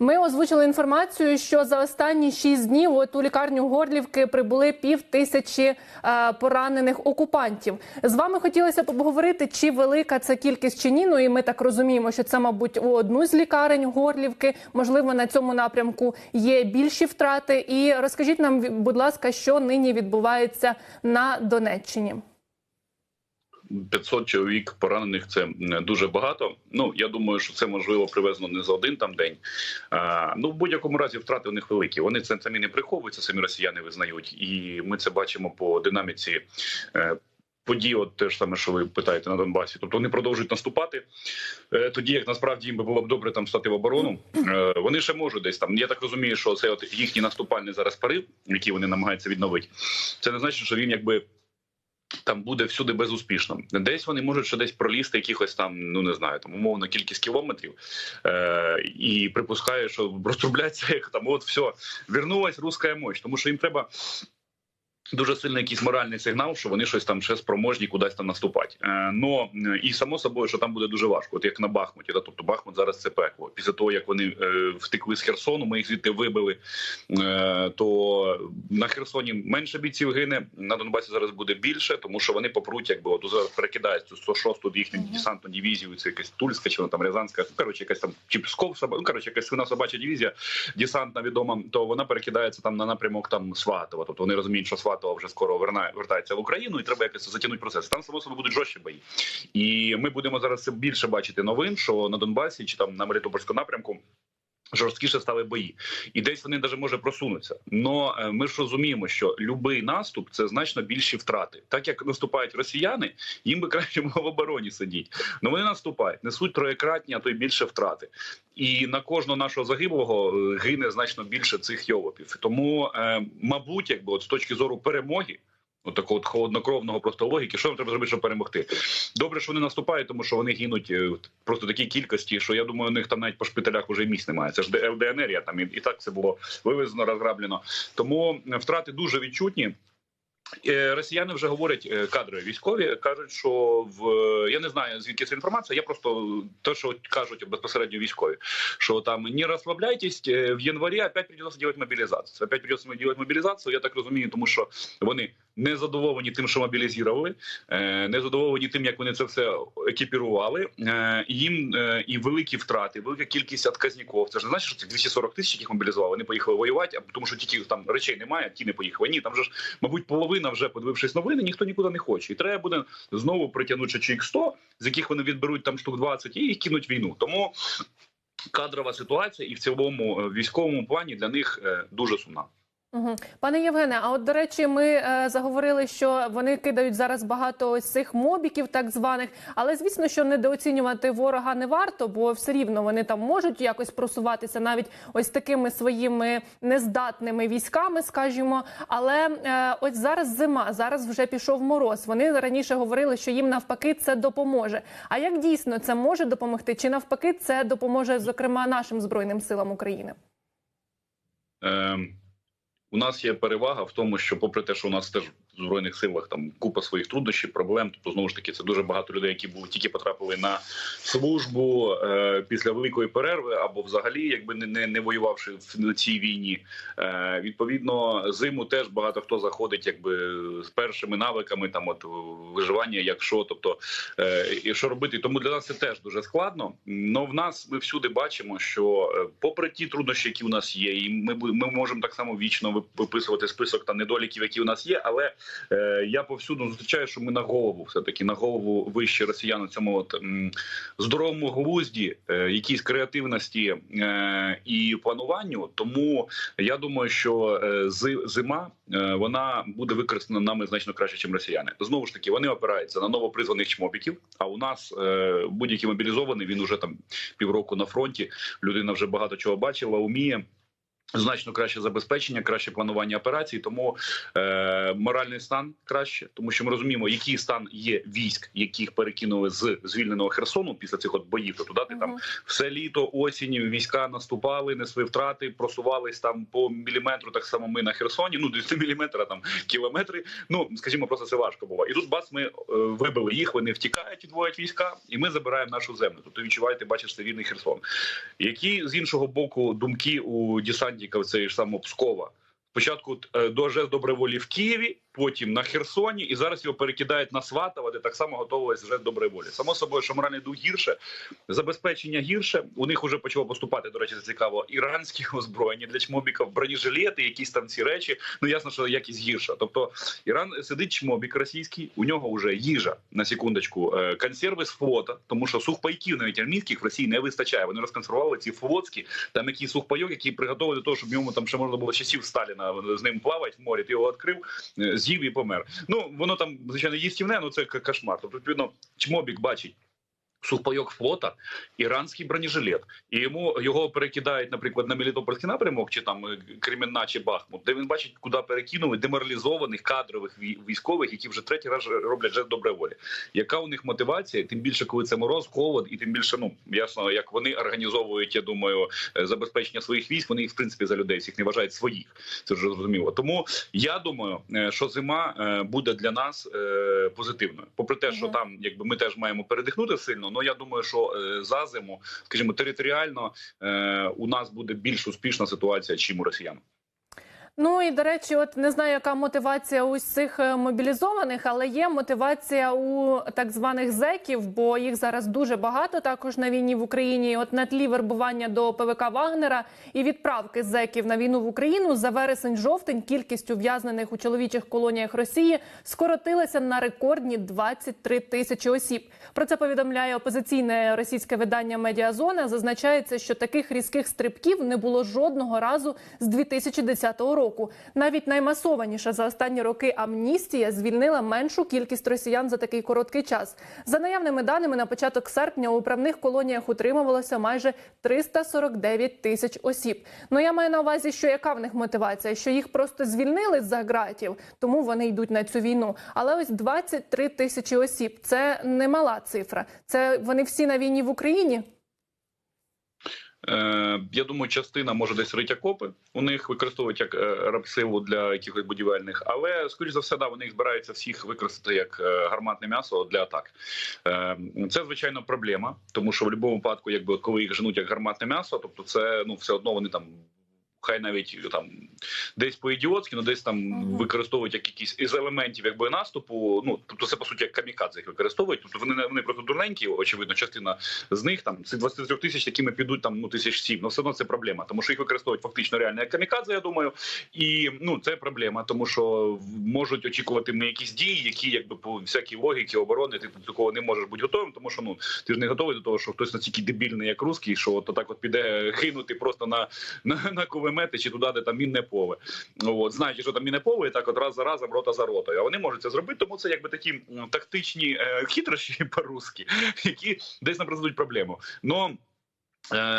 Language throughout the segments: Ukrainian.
Ми озвучили інформацію, що за останні шість днів от у лікарню Горлівки прибули пів тисячі е, поранених окупантів. З вами хотілося б обговорити, чи велика це кількість чи ні. Ну і ми так розуміємо, що це, мабуть, у одну з лікарень Горлівки. Можливо, на цьому напрямку є більші втрати. І розкажіть нам, будь ласка, що нині відбувається на Донеччині. 500 чоловік поранених це дуже багато. Ну я думаю, що це можливо привезено не за один там день. А, ну в будь-якому разі втрати у них великі. Вони це самі не приховуються, самі росіяни визнають, і ми це бачимо по динаміці. Е, Події, от те ж саме, що ви питаєте на Донбасі, тобто вони продовжують наступати. Е, тоді як насправді їм би було б добре там стати в оборону. Е, вони ще можуть десь там. Я так розумію, що це от їхній наступальний зараз порив, який вони намагаються відновити. Це не значить, що він якби там буде всюди безуспішно. Десь вони можуть ще десь пролізти якихось там, ну не знаю, там умовно кількість кілометрів, е, і припускаю, що розтрубляться як там, от все, вернулась руська мощь, тому що їм треба. Дуже сильний якийсь моральний сигнал, що вони щось там ще спроможні кудись там наступати. Е, но е, і само собою, що там буде дуже важко, от як на Бахмуті. Да? Тобто Бахмут зараз це пекло. Після того як вони е, втекли з Херсону, ми їх звідти вибили. Е, то на Херсоні менше бійців гине. На Донбасі зараз буде більше, тому що вони попруть, якби от зараз перекидають цю 106-ту їхню десантну дивізію. Це якась Тульська чи вона там Рязанська. Ну, коротше, якась там чи Псков, ну, коротше, якась свина собача дивізія, десантна відома. То вона перекидається там на напрямок там Сватова. Тобто вони розуміють, що Сватова вже скоро верна, вертається в Україну, і треба якось затягнути процес. Там само собою будуть жорстчі бої. І ми будемо зараз більше бачити новин, що на Донбасі чи там на Мелітопольському напрямку. Жорсткіше стали бої, і десь вони навіть може просунуться. Но е, ми ж розуміємо, що будь-який наступ це значно більші втрати. Так як наступають росіяни, їм би краще було в обороні сидіти. Но вони наступають, несуть троєкратні, а то й більше втрати. І на кожного нашого загиблого е, гине значно більше цих йолопів. Тому, е, мабуть, якби от з точки зору перемоги. От такого от холоднокровного просто логіки, що нам треба зробити, щоб перемогти. Добре, що вони наступають, тому що вони гинуть е, просто такій кількості, що я думаю, у них там навіть по шпиталях вже місць немає. Це ж ЛДНР, я там і, і так це було вивезено, розграблено. Тому втрати дуже відчутні. Е, Росіяни вже говорять е, кадрові військові, кажуть, що в я не знаю звідки ця інформація. Я просто те, що кажуть безпосередньо військові, що там не розслабляйтесь, е, в январі опять придется делать мобілізацію. Опять придется делать мобілізацію. Я так розумію, тому що вони не задоволені тим, що мобілізували, не задоволені тим, як вони це все екіпірували. Їм і великі втрати, велика кількість отказників. Це ж не значить, що це 240 тисяч, яких мобілізували. Вони поїхали воювати, тому що тільки там речей немає, ті не поїхали. Ні, там же ж, мабуть, половина вже подивившись новини, ніхто нікуди не хоче. І треба буде знову притягнути чоловік 100, з яких вони відберуть там штук 20 і їх кинуть війну. Тому кадрова ситуація і в цілому е, військовому плані для них е, дуже сумна. Угу. Пане Євгене, а от до речі, ми е, заговорили, що вони кидають зараз багато ось цих мобіків, так званих, але звісно, що недооцінювати ворога не варто, бо все рівно вони там можуть якось просуватися навіть ось такими своїми нездатними військами, скажімо. Але е, ось зараз зима, зараз вже пішов мороз. Вони раніше говорили, що їм навпаки це допоможе. А як дійсно це може допомогти? Чи навпаки це допоможе зокрема нашим збройним силам України? Е, у нас є перевага в тому, що, попри те, що у нас теж в збройних силах там купа своїх труднощів, проблем, тобто знову ж таки це дуже багато людей, які були тільки потрапили на службу е, після великої перерви, або взагалі, якби не не, не воювавши в цій війні. Е, відповідно, зиму теж багато хто заходить, якби з першими навиками там от виживання, якщо тобто е, і що робити. Тому для нас це теж дуже складно. Но в нас ми всюди бачимо, що е, попри ті труднощі, які у нас є, і ми ми можемо так само вічно виписувати список там недоліків, які у нас є, але я повсюду зустрічаю, що ми на голову, все таки на голову вище росіян у цьому от здоровому глузді, е, якійсь креативності е, і плануванню. Тому я думаю, що е, зима е, вона буде використана нами значно краще, ніж росіяни. Знову ж таки, вони опираються на новопризваних чмобіків. А у нас е, будь-який мобілізований він уже там півроку на фронті. Людина вже багато чого бачила, уміє. Значно краще забезпечення, краще планування операцій, тому е, моральний стан краще, тому що ми розуміємо, який стан є військ, яких перекинули з звільненого Херсону після цих от боїв. То туди ти там все літо, осінь війська наступали, несли втрати, просувались там по міліметру. Так само ми на Херсоні. Ну десь міліметра, там кілометри. Ну скажімо, просто це важко було. І тут бац, ми е, вибили їх. Вони втікають, відводять війська, і ми забираємо нашу землю. Тобто відчуваєте, бачиш, це вільний Херсон. Які з іншого боку думки у десантників це ж само Пскова? Спочатку е, до ЖЕС доброволі в Києві, потім на Херсоні, і зараз його перекидають на Сватово, де так само готувалися ЖЕС доброволі. Само собою, що моральний дух гірше, забезпечення гірше. У них вже почало поступати. До речі, це цікаво. Іранські озброєння для чмобіків, бронежилети, якісь там ці речі. Ну ясно, що якість гірша. Тобто Іран сидить чмобік російський, у нього вже їжа на секундочку, е, консерви з флота, тому що сухпайків навіть армійських в Росії не вистачає. Вони розконсервували ці флотські, там якийсь сухпайок, який приготовили до того, щоб йому там ще можна було часів Сталіна з ним плавати в морі. Ти його відкрив, е, з'їв і помер. Ну воно там звичайно їстівне, ну це кошмар. Тобто, відповідно, чмобік бачить. Сухпайок флота, іранський бронежилет, і йому його перекидають, наприклад, на Мелітопольський напрямок, чи там е, Кремінна, чи Бахмут, де він бачить, куди перекинули деморалізованих кадрових вій- військових, які вже третій раз роблять жест добре волі. Яка у них мотивація? Тим більше, коли це мороз, холод, і тим більше, ну ясно, як вони організовують, я думаю, е, забезпечення своїх військ. Вони їх в принципі за людей всіх не вважають своїх. Це вже зрозуміло. Тому я думаю, е, що зима буде для нас позитивною, попри те, що там, якби ми теж маємо передихнути сильно. Ну я думаю, що е, за зиму, скажімо, територіально е, у нас буде більш успішна ситуація, чим у росіян. Ну і до речі, от не знаю, яка мотивація у цих е, мобілізованих, але є мотивація у так званих зеків, бо їх зараз дуже багато також на війні в Україні. От на тлі вербування до ПВК Вагнера і відправки зеків на війну в Україну за вересень-жовтень кількість ув'язнених у чоловічих колоніях Росії скоротилася на рекордні 23 тисячі осіб. Про це повідомляє опозиційне російське видання Медіазона. Зазначається, що таких різких стрибків не було жодного разу з 2010 року. Навіть наймасованіша за останні роки амністія звільнила меншу кількість росіян за такий короткий час. За наявними даними, на початок серпня у управних колоніях утримувалося майже 349 тисяч осіб. Ну я маю на увазі, що яка в них мотивація, що їх просто звільнили з-за ґратів, тому вони йдуть на цю війну. Але ось 23 тисячі осіб це немала цифра. Це вони всі на війні в Україні. Е, я думаю, частина може десь рить окопи. У них використовують як е, рабсилу для якихось будівельних, але скоріш за все, да, вони збираються всіх використати як е, гарматне м'ясо для атак. Це звичайно проблема, тому що в будь-якому випадку, якби коли їх женуть як гарматне м'ясо, тобто це ну все одно вони там. Хай навіть там десь по ідіотськи, ну десь там використовують як якісь із елементів якби наступу. Ну тобто це по суті як камікадзе їх використовують. Тобто вони вони просто дурненькі, очевидно, частина з них там цих 23 тисяч, якими підуть там ну тисяч сім. Ну все одно це проблема, тому що їх використовують фактично реально як камікадзе. Я думаю, і ну це проблема, тому що можуть очікувати ми якісь дії, які якби по всякій логіці оборони ти до такого не можеш бути готовим, тому що ну ти ж не готовий до того, що хтось настільки дебільний, як русський, що от так от піде кинути просто на, на, на кулемети чи туди, де там мінне поле. От знаючи, що там мінне поле, і так от раз за разом, рота за ротою. А вони можуть це зробити, тому це якби такі тактичні е, хитрощі по-русски, які десь нам призведуть проблему. Но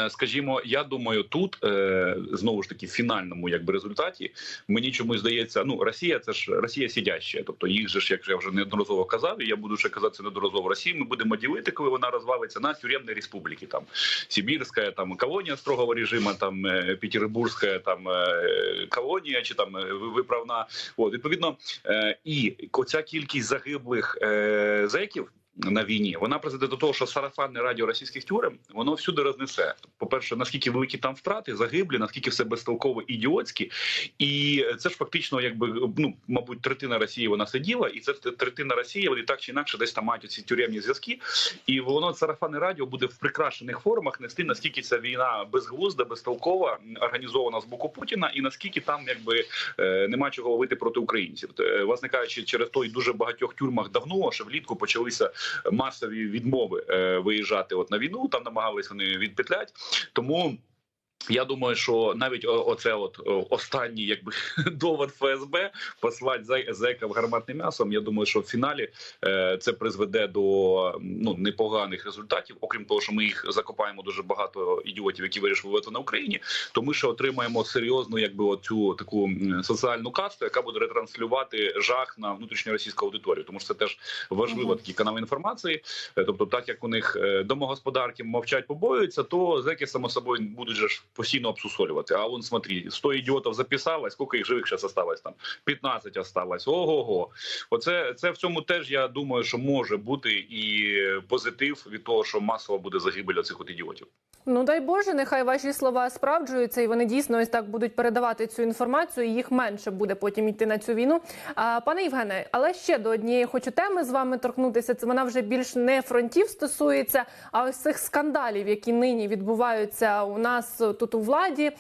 Скажімо, я думаю, тут е, знову ж таки в фінальному якби результаті мені чомусь здається, ну Росія це ж Росія сидяща, тобто їх же ж, як я вже неодноразово казав, і я буду ще казати це неодноразово Росії. Ми будемо ділити, коли вона розвалиться на тюремні республіки, там Сибірська, там колонія строгого режиму, там е, Петербурзька, там е, колонія чи там е, виправна. От відповідно, е, і оця кількість загиблих е, зеків на війні, вона призведе до того, що сарафанне радіо російських тюрем воно всюди рознесе. По перше, наскільки великі там втрати, загиблі, наскільки все безтолково ідіотські, і це ж фактично, якби ну мабуть, третина Росії вона сиділа, і це третина Росії. Вони так чи інакше десь там мають ці тюремні зв'язки, і воно сарафанне радіо буде в прикрашених формах нести наскільки ця війна безглузда, безтолкова, організована з боку Путіна, і наскільки там якби е, нема чого ловити проти українців. Е, Власне через той дуже багатьох тюрмах давно, що влітку почалися масові відмови е, виїжджати от на війну. Там намагались вони відпетлять. Тому Я думаю, що навіть оце от останній якби довод ФСБ послати за- зеків гарматним м'ясом. Я думаю, що в фіналі е, це призведе до ну непоганих результатів. Окрім того, що ми їх закопаємо дуже багато ідіотів, які вирішили воювати на Україні, то ми ще отримаємо серйозну, якби оцю таку соціальну касту, яка буде ретранслювати жах на внутрішньоросійську аудиторію. Тому що це теж важливо такі канали інформації. Е, Тобто, так як у них е, домогосподарки мовчать, побоюються, то зеки само собою будуть же ж постійно обсусолювати. А вон смотри, 100 ідіотів записалось, скільки їх живих зараз осталось там? 15 осталось. Ого-го. Оце це в цьому теж я думаю, що може бути і позитив від того, що масово буде загибель оцих от ідіотів. Ну дай Боже, нехай ваші слова справджуються, і вони дійсно ось так будуть передавати цю інформацію. і Їх менше буде потім йти на цю війну. А пане Євгене, але ще до однієї хочу теми з вами торкнутися. Це вона вже більш не фронтів стосується, а ось цих скандалів, які нині відбуваються у нас тут у владі.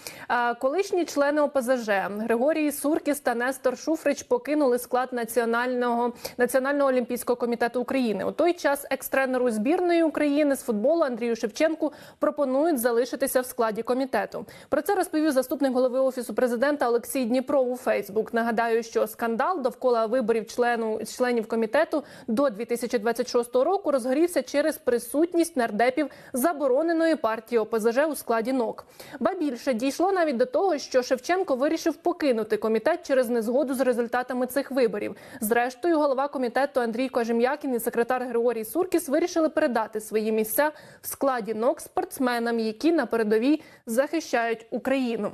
Колишні члени ОПЗЖ Григорій Суркіс та Нестор Шуфрич покинули склад національного національного олімпійського комітету України. У той час екс-тренеру збірної України з футболу Андрію Шевченку пропонують залишитися в складі комітету. Про це розповів заступник голови офісу президента Олексій Дніпров у Фейсбук. Нагадаю, що скандал довкола виборів члену членів комітету до 2026 року розгорівся через присутність нардепів забороненої партії ОПЗЖ у складі НОК. Ба більше дійшло навіть до того, що Шевченко вирішив покинути комітет через незгоду з результатами цих виборів. Зрештою, голова комітету Андрій Кожем'якін і секретар Григорій Суркіс вирішили передати свої місця в складі НОК спортсменам, які на передовій захищають Україну.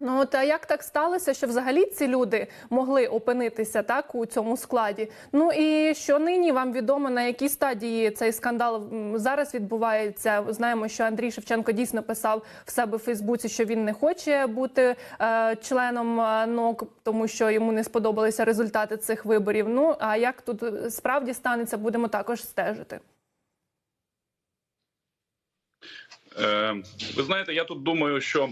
Ну от а як так сталося, що взагалі ці люди могли опинитися так у цьому складі? Ну і що нині вам відомо на якій стадії цей скандал зараз відбувається? Знаємо, що Андрій Шевченко дійсно писав в себе в Фейсбуці, що він не хоче бути е, членом е, НОК, тому що йому не сподобалися результати цих виборів. Ну а як тут е, справді станеться, будемо також стежити. Е, ви знаєте, я тут думаю, що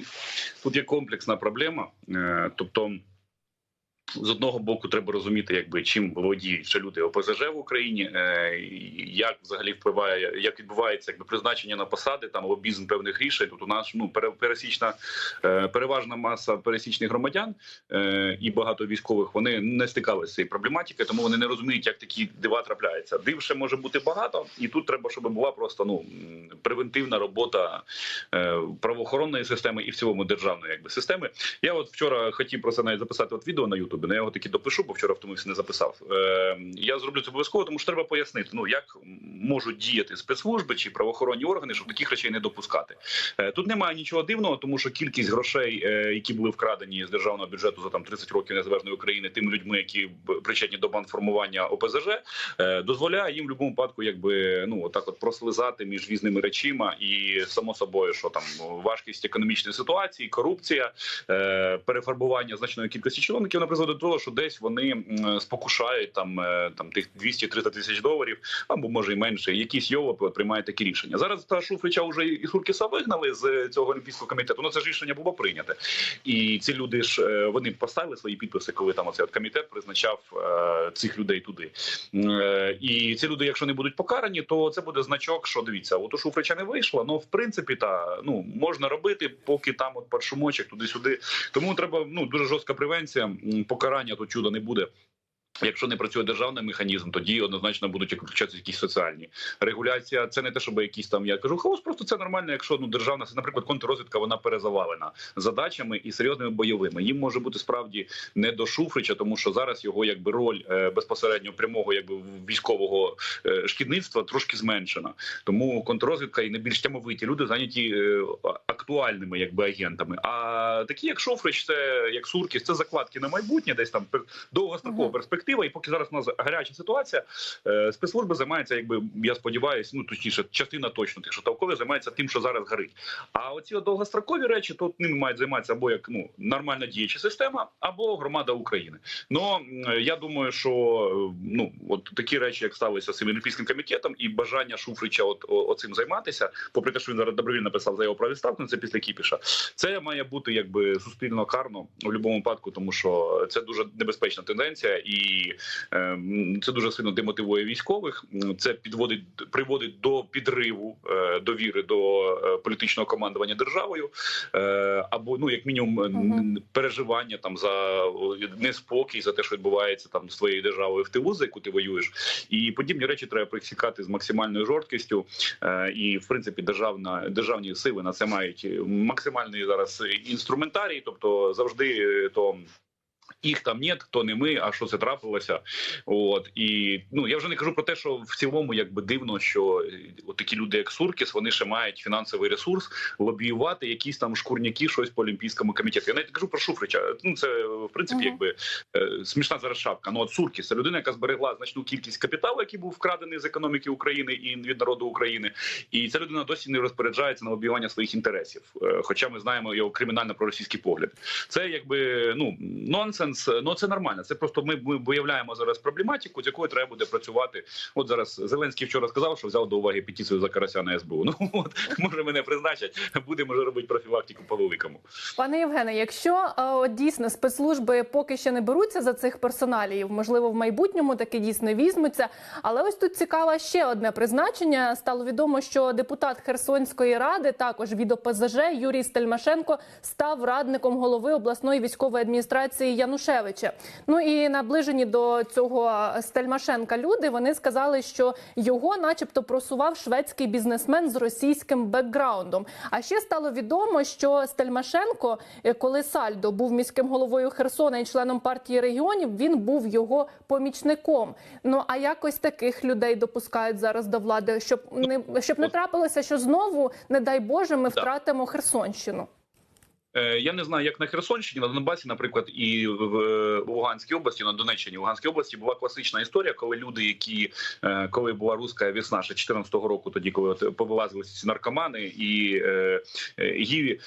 тут є комплексна проблема. Е, тобто, з одного боку, треба розуміти, якби чим володіють ще люди ОПЗЖ в Україні, е, як взагалі впливає, як відбувається якби призначення на посади, там лобізм певних рішень. Тут у нас ну пере- пересічна е, переважна маса пересічних громадян е, і багато військових вони не стикалися цією проблематикою, тому вони не розуміють, як такі дива трапляються. Див ще може бути багато, і тут треба, щоб була просто ну превентивна робота правоохоронної системи і в цілому державної якби системи. Я от вчора хотів про це навіть записати от відео на Ютубі, але я його таки допишу, бо вчора втомився не записав. Е, я зроблю це обов'язково, тому що треба пояснити, ну як можуть діяти спецслужби чи правоохоронні органи, щоб таких речей не допускати. Е, тут немає нічого дивного, тому що кількість грошей, е, які були вкрадені з державного бюджету за там 30 років незалежної України, тими людьми, які причетні до банформування ОПЗЖ, е, дозволяє їм в будь-якому випадку, якби ну отак, от прослизати між різними речима, і само собою, що там важкість економічної ситуації, корупція, е, перефарбування значної кількості чиновників вона призводить до того, що десь вони спокушають там, е, там тих 200-300 тисяч доларів, або може і менше. Якісь йолопи приймають такі рішення. Зараз та Шуфрича вже і Суркіса вигнали з цього олімпійського комітету. Ну це ж рішення було прийняте. І ці люди ж е, вони поставили свої підписи, коли там оцей от комітет призначав е, цих людей туди. Е, І ці люди, якщо не будуть покарані, то це буде значок, що дивіться, от у Шуфрича не вийшло. Ну в принципі, та ну можна робити, поки там от під шумочок туди-сюди. Тому треба ну дуже жорстка превенція. Покарання то чуда не буде. Якщо не працює державний механізм, тоді однозначно будуть включатися якісь соціальні регуляція. Це не те, щоб якісь там я кажу, хаос. Просто це нормально. Якщо ну державна наприклад, контррозвідка вона перезавалена задачами і серйозними бойовими. Їм може бути справді не до Шуфрича, тому що зараз його якби роль е, безпосередньо прямого якби військового е, шкідництва трошки зменшена. Тому контррозвідка і не більш тямовиті люди зайняті е, актуальними якби агентами. А такі, як Шуфрич, це як Суркіс, це закладки на майбутнє, десь там довгострокова Мгм. Перспектива. І поки зараз у нас гаряча ситуація, е, спецслужби займаються, якби я сподіваюся, ну точніше, частина точно тих, що займається тим, що зараз горить. А оці довгострокові речі, то ними мають займатися або як ну нормальна діюча система, або громада України. Ну я думаю, що е, ну от такі речі, як сталося з олімпійським комітетом, і бажання Шуфрича, от оцим займатися, попри те, що він зараз добровільно написав заяву про відставку, це після Кіпіша. Це має бути якби суспільно карно у будь-якому випадку, тому що це дуже небезпечна тенденція, і і е, це дуже сильно демотивує військових. Це підводить приводить до підриву е, довіри до е, політичного командування державою, е, або ну як мінімум Мгм. переживання там за неспокій, за те, що відбувається там з твоєю державою в тилу, за яку ти воюєш, і подібні речі треба присікати з максимальною жорсткістю. Е, І в принципі, державна державні сили на це мають максимальний зараз інструментарій, тобто завжди то. Їх там нет, то не ми. А що це трапилося? От і ну я вже не кажу про те, що в цілому якби дивно, що е, от такі люди, як Суркіс, вони ще мають фінансовий ресурс лобіювати якісь там шкурняки, щось по олімпійському комітету. Я навіть не кажу про Шуфрича. Ну це в принципі, якби е, смішна зараз шапка. Ну от Суркіс це людина, яка зберегла значну кількість капіталу, який був вкрадений з економіки України і від народу України. І ця людина досі не розпоряджається на лобіювання своїх інтересів. Е, Хоча ми знаємо його кримінально проросійський погляд. Це якби ну нонсенс. Ну це нормально. Це просто ми, виявляємо зараз проблематику, з якою треба буде працювати. От зараз Зеленський вчора сказав, що взяв до уваги петицію за карася на СБУ. Ну от може мене призначать, будемо вже робити профілактику по великому. Пане Євгене, якщо е, от, дійсно спецслужби поки ще не беруться за цих персоналів, можливо, в майбутньому таки дійсно візьмуться. Але ось тут цікаве ще одне призначення. Стало відомо, що депутат Херсонської ради, також від ОПЗЖ Юрій Стельмашенко, став радником голови обласної військової адміністрації Янушевича. Ну і наближені до цього Стельмашенка люди вони сказали, що його, начебто, просував шведський бізнесмен з російським бекграундом. А ще стало відомо, що Стельмашенко, е, коли Сальдо був міським головою Херсона і членом партії регіонів, він був його помічником. Ну а якось таких людей допускають зараз до влади, щоб не щоб не трапилося, що знову, не дай Боже, ми втратимо Херсонщину. Е, Я не знаю, як на Херсонщині, на Донбасі, наприклад, і в Луганській області, на Донеччині, в Луганській області була класична історія, коли люди, які е, коли була руська весна ще 14-го року, тоді коли от повилазили ці наркомани і е, гіві,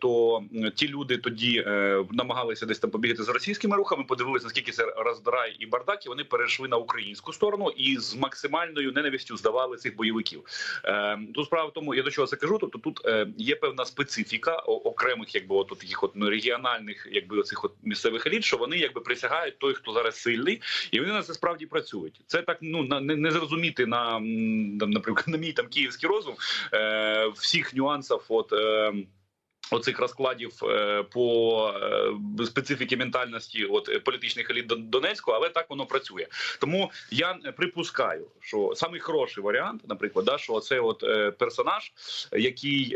то ті люди тоді намагалися десь там побігти з російськими рухами, подивилися наскільки це роздрай і бардак, і вони перейшли на українську сторону і з максимальною ненавистю здавали цих бойовиків. Е, Тут справа в тому, я до чого це кажу. Тобто тут є певна специфіка окремих, якби от їх от ну, регіональних, якби цих от місцевих еліт, що вони якби присягають той, хто зараз сильний, і вони на це справді працюють. Це так ну на не, не зрозуміти на там, наприклад, на мій там київський розум е, всіх нюансів. От е, Оцих розкладів е, по е, специфіки ментальності от е, політичних еліт Дон- Донецького, але так воно працює. Тому я припускаю, що самий варіант, наприклад, да, що оцей от персонаж, який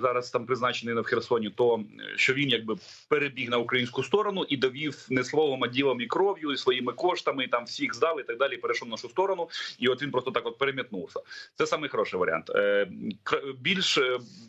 зараз там призначений в Херсоні, то що він якби перебіг на українську сторону і довів не словом, а ділом і кров'ю, і своїми коштами, і там всіх здав і так далі. і Перейшов на нашу сторону, і от він просто так от перемітнувся. Це самий варіант. Більш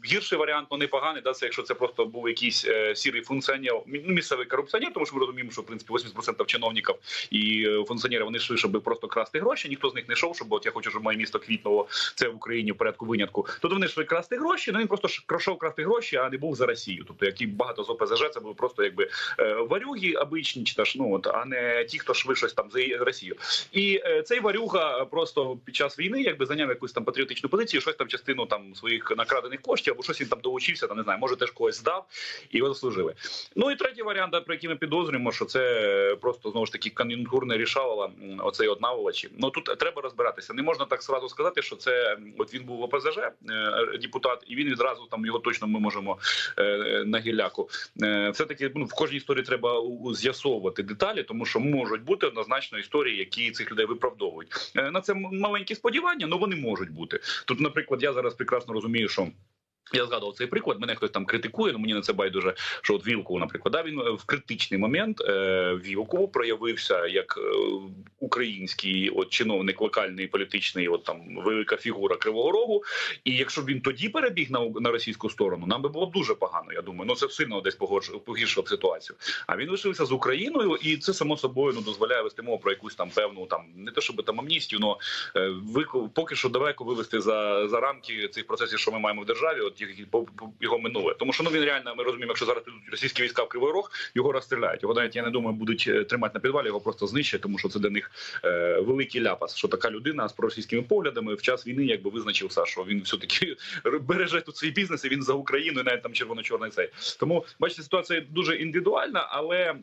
гірший варіант, ну непоганий, да, це якщо це просто був якийсь е, сірий функціонер, ну, місцевий корупціонер, тому що ми розуміємо, що в принципі 80% чиновників і е, функціонерів вони йшли, щоб просто красти гроші. Ніхто з них не йшов, щоб от я хочу, щоб моє місто квітнуло це в Україні в порядку винятку. Тут вони йшли красти гроші. Ну він просто ж красти гроші, а не був за Росію. Тобто, які багато з ОПЗЖ, це були просто якби е, варюги обичні, чи та ж ну от, а не ті, хто шли щось там за Росію. І цей варюга просто під час війни якби зайняв якусь там патріотичну позицію, щось там частину там своїх накрадених коштів, або щось він там долучився, там не знаю, може теж когось здав і його заслужили. Ну і третій варіант, про який ми підозрюємо, що це просто знову ж таки кон'юнктурне м, оцей от наволочі. Ну тут треба розбиратися. Не можна так сразу сказати, що це от він був в ОПЗЖ, е, депутат, і він відразу там його точно ми можемо е, на гілляку. Е, все таки ну, в кожній історії треба з'ясовувати деталі, тому що можуть бути однозначно історії, які цих людей виправдовують. На це маленькі сподівання, але вони можуть бути. Тут, наприклад, я зараз прекрасно розумію, що. Я згадував цей приклад. Мене хтось там критикує, але мені на це байдуже. Що от Вілков, наприклад, да, він е, в критичний момент е, Вілков проявився як е, український от чиновник локальний політичний, от там велика фігура Кривого Рогу. І якщо б він тоді перебіг на, на російську сторону, нам би було дуже погано. Я думаю, ну це сильно десь погіршило б ситуацію. А він лишився з Україною, і це само собою ну дозволяє вести мову про якусь там певну там не те, щоб там амністію, але е, поки що далеко вивести за, за рамки цих процесів, що ми маємо в державі. От його минуле. Тому що ну він реально ми розуміємо, якщо зараз підуть російські війська в Кривий Рог, його розстріляють. Його навіть я не думаю, будуть е, тримати на підвалі, його просто знищать, тому що це для них е, великий ляпас. Що така людина з проросійськими поглядами в час війни якби визначився, що він все таки береже тут свій бізнес, і він за Україну, і навіть там червоно-чорний цей. Тому бачите, ситуація дуже індивідуальна, але е,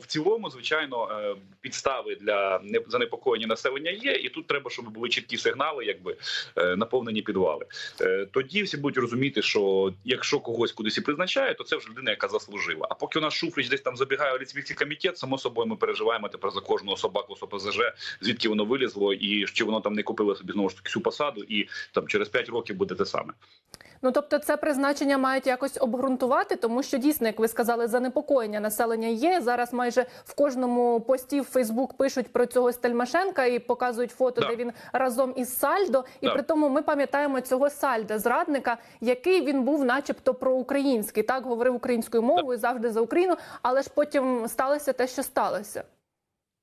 в цілому, звичайно, е, підстави для не- занепокоєння населення є, і тут треба, щоб були чіткі сигнали, якби е, наповнені підвали. Е, Тоді всі будуть розуміти, що якщо когось кудись і призначає, то це вже людина, яка заслужила. А поки у нас Шуфрич десь там забігає в ліцвійський комітет, само собою ми переживаємо тепер за кожного собаку з ОПЗЖ, звідки воно вилізло, і чи воно там не купило собі знову ж таки всю посаду, і там через 5 років буде те саме. Ну тобто, це призначення мають якось обґрунтувати, тому що дійсно, як ви сказали, занепокоєння населення є. Зараз майже в кожному пості в Фейсбук пишуть про цього Стельмашенка і показують фото, Да. де він разом із Сальдо. І Да. при тому ми пам'ятаємо цього Сальда, зрадника, який він був, начебто, проукраїнський, так говорив українською мовою, завжди за Україну, але ж потім сталося те, що сталося.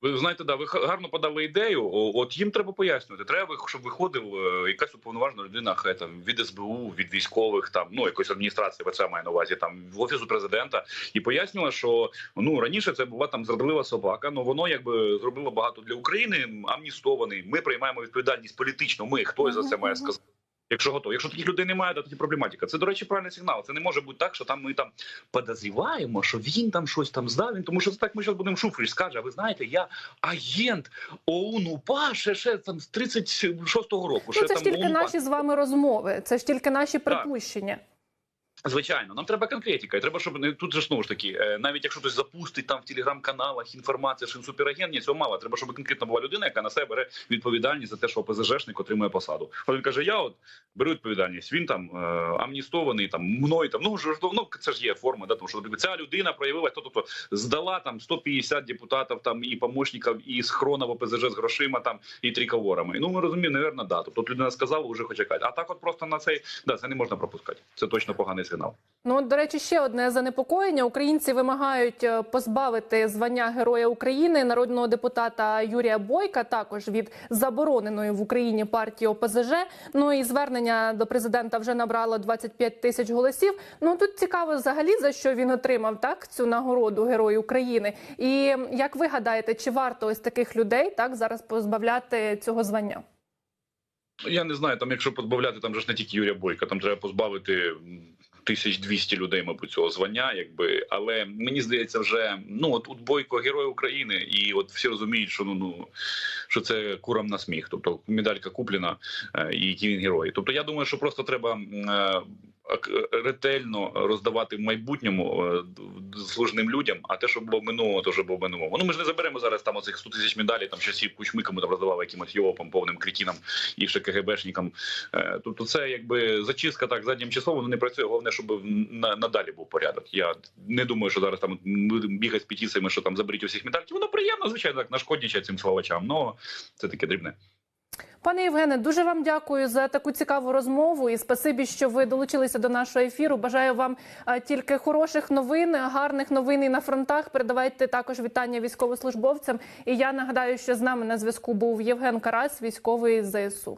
Ви знаєте, да, ви гарно подали ідею. От їм треба пояснювати. Треба, щоб виходив е, якась уповноважена людина хай там від СБУ, від військових, там ну якоїсь адміністрації, це має на увазі там в офісу президента, і пояснювала, що ну раніше це була там зрадлива собака. Ну воно якби зробило багато для України. Амністований. Ми приймаємо відповідальність політично. Ми хтось за це має сказати. Якщо готові. Якщо таких людей немає, то тоді проблематика. Це, до речі, правильний сигнал. Це не може бути так, що там ми там подозріваємо, що він там щось там здав. Він тому що це так ми зараз будемо шуфріч. скаже. А ви знаєте, я агент ОУН УПА ще, ще там з 36-го року. Ну ще це ж тільки ОУН-УПА. наші з вами розмови, це ж тільки наші припущення. Звичайно, нам треба конкретика. І треба, щоб не тут же знову ж таки, е, навіть якщо хтось запустить там в телеграм-каналах інформацію, що він суперагент, ні, цього мало. Треба, щоб конкретно була людина, яка на себе бере відповідальність за те, що ОПЗЖшник отримує посаду. От він каже: Я от беру відповідальність. Він там е, амністований, там мною там. Ну ж ну, це ж є форма, да, тому що ця людина проявила хто тобто здала там 150 депутатів там і помощників, і схронов ОПЗЖ з грошима там і триковорами. Ну ми розуміємо, навірно, да. Тобто людина сказала, вже хоче чекати. А так, от просто на цей да, це не можна пропускати. Це точно поганий сигнал. Ну, до речі, ще одне занепокоєння. Українці вимагають е, позбавити звання Героя України народного депутата Юрія Бойка, також від забороненої в Україні партії ОПЗЖ. Ну і звернення до президента вже набрало 25 тисяч голосів. Ну тут цікаво взагалі за що він отримав так цю нагороду Герой України. І як ви гадаєте, чи варто ось таких людей так зараз позбавляти цього звання? Я не знаю, там якщо позбавляти, там же ж не тільки Юрія Бойка, там треба позбавити 1200 людей, мабуть, цього звання, якби. Але мені здається, вже ну от, от Бойко герой України, і от всі розуміють, що ну ну що це курам на сміх. Тобто медалька куплена, е, і він герой. Тобто, я думаю, що просто треба. Ретельно роздавати в майбутньому е, служним людям, а те, що було в то вже було в минулому. Ну ми ж не заберемо зараз там оцих 100 тисяч медалей, там часів кучми, кому там роздавали якимось йопам, повним крітінам і ще КГБшникам. Е, Тобто, це якби зачистка так заднім числом, воно не працює. Головне, щоб на- надалі був порядок. Я не думаю, що зараз там бігати з петиціями, що там заберіть усіх медальків. Воно приємно, звичайно, так нашкоднічать цим сволочам, але це таке дрібне. Пане Євгене, дуже вам дякую за таку цікаву розмову і спасибі, що ви долучилися до нашого ефіру. Бажаю вам тільки хороших новин, гарних новин і на фронтах. Передавайте також вітання військовослужбовцям. І я нагадаю, що з нами на зв'язку був Євген Карась, військовий ЗСУ.